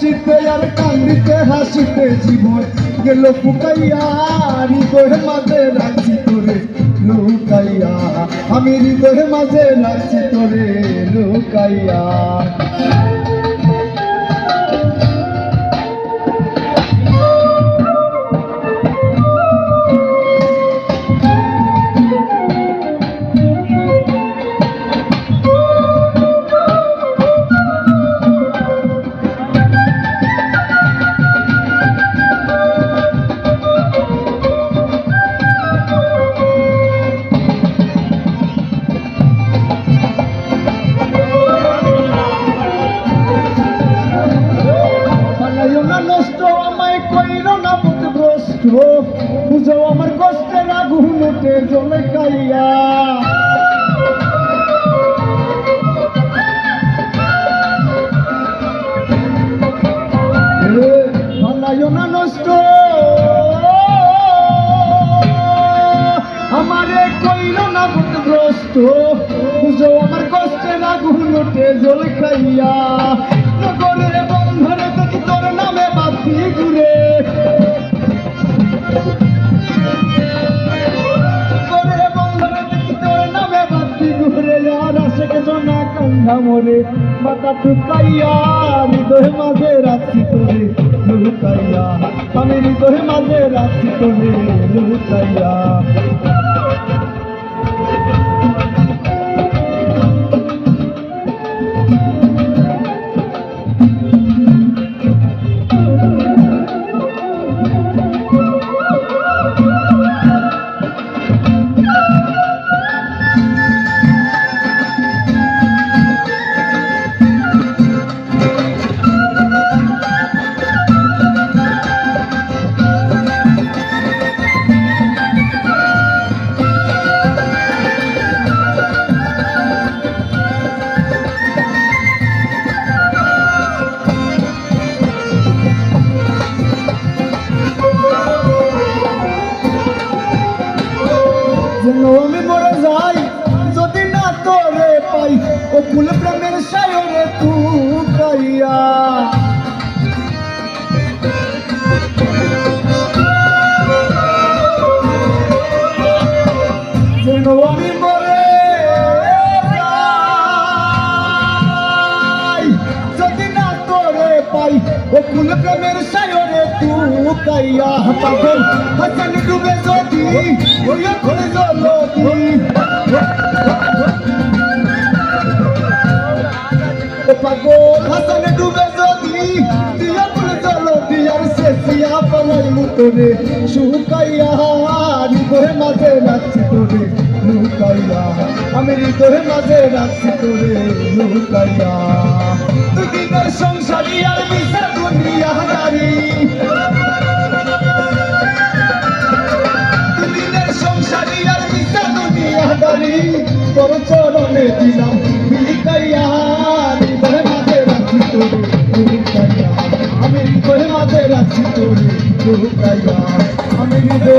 হাসিতে আর কান্দিতে, হাসিতে জীবন গেল ফুকাইয়া হৃদয়ের মাঝে রাখছি তোরে, লুকাইয়া। আমি হৃদয়ের মাঝে রাখছি তোরে, লুকাইয়া। পথভ্রষ্ট বুঝো আমার কষ্টের আগুন উঠে জলে খাইয়া। না নষ্ট। আমারে কইরো না পথভ্রষ্ট বুঝো আমার কষ্টের আগুন উঠে জল খাইয়া। জনা মনে মাথা ঠুকাইয়া হৃদয় মাঝে রাখছি তোরে লুকাইয়া আমি হৃদয় মাঝে রাখছি তোরে লুকাইয়া যেন আমি মরে যাই, যদি না তোরে পাই, ও ফুল প্রেমের সায়রে তু কাইয়া যেন আমি মরে যদি না তোরে পাই, ও ফুল প্রেমের সায়রে তু কাইয়া পাগল, হাসান পাগল হাসানে ডুবে যদি, দিয়া খোলে চলো, দিয়ার শেষিয়া পালাই মুতরে শুকাইয়া হৃদয় মাঝে রাখছি তোরে, লুকাইয়া। আমি হৃদয়ে মাঝে রাখছি তোরে, লুকাইয়া। দুদিনের সংসারী আর মিশা দুনিয়া হাজারি દુકાયા અમે લીધો